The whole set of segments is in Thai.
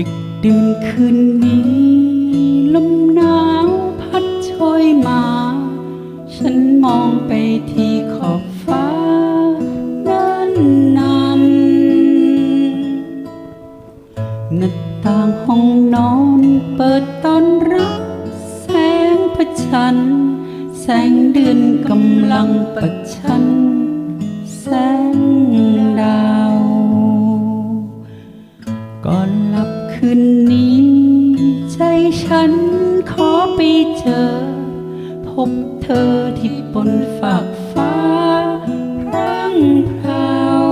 ดึกดื่นคืนนี้ ลมหนาวพัดโชยมา ฉันมองไปที่ขอบฟ้านั้นนั้นหน้าต่างห้องนอนเปิดตอนรับ แสงพระจันทร์แสงเดือนกำลังประชัน ฉันขอไปเจอ พบเธอที่บนฝากฟ้าพรังพราว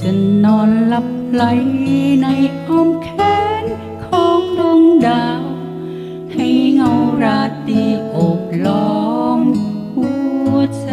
จะนอนหลับไหลในอ้อมแขนของดวงดาว ให้เงาราตรีโอบล้อมหัวใจ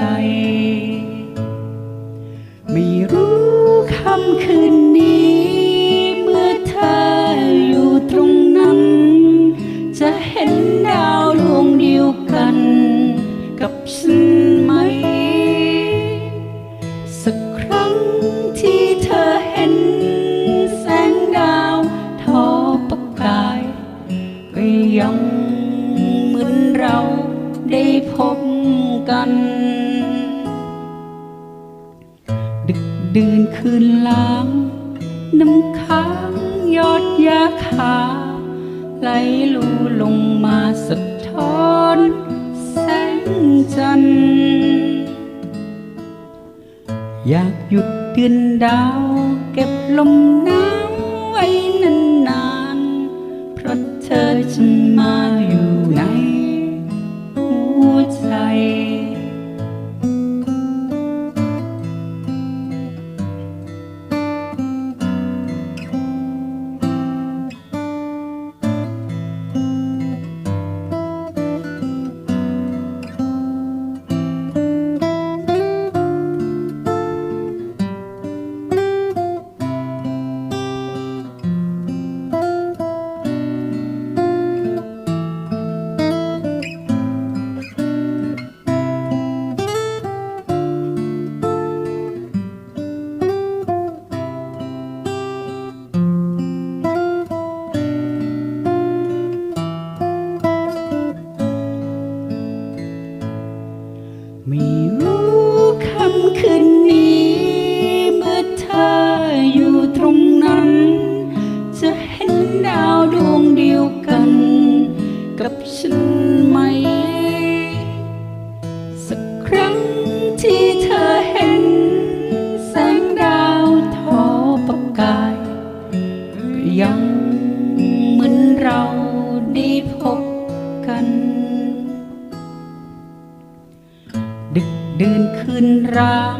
ดึกดื่นคืนล้าง น้ำค้างยอดยาขา ไหลลูลงมาสะท้อนแสงจันทร์อยากหยุดเดือนดาว เก็บลมหนา ยังเหมือนเราได้พบกัน ดึกดื่นคืนร้าง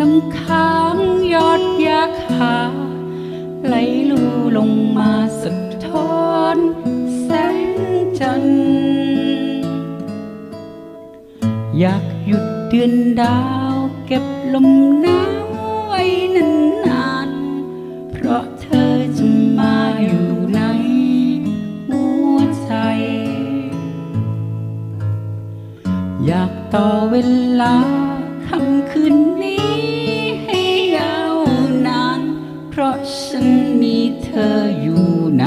น้ำค้างยอดยาคาไหลลูลงมาสะท้อนแสงจันทร์อยากหยุดเดือนดาวเก็บลมหนาวไว้นานๆเพราะเธอ เวลาค่ำคืนนี้ให้ยาวนาน เพราะฉันมีเธออยู่ใน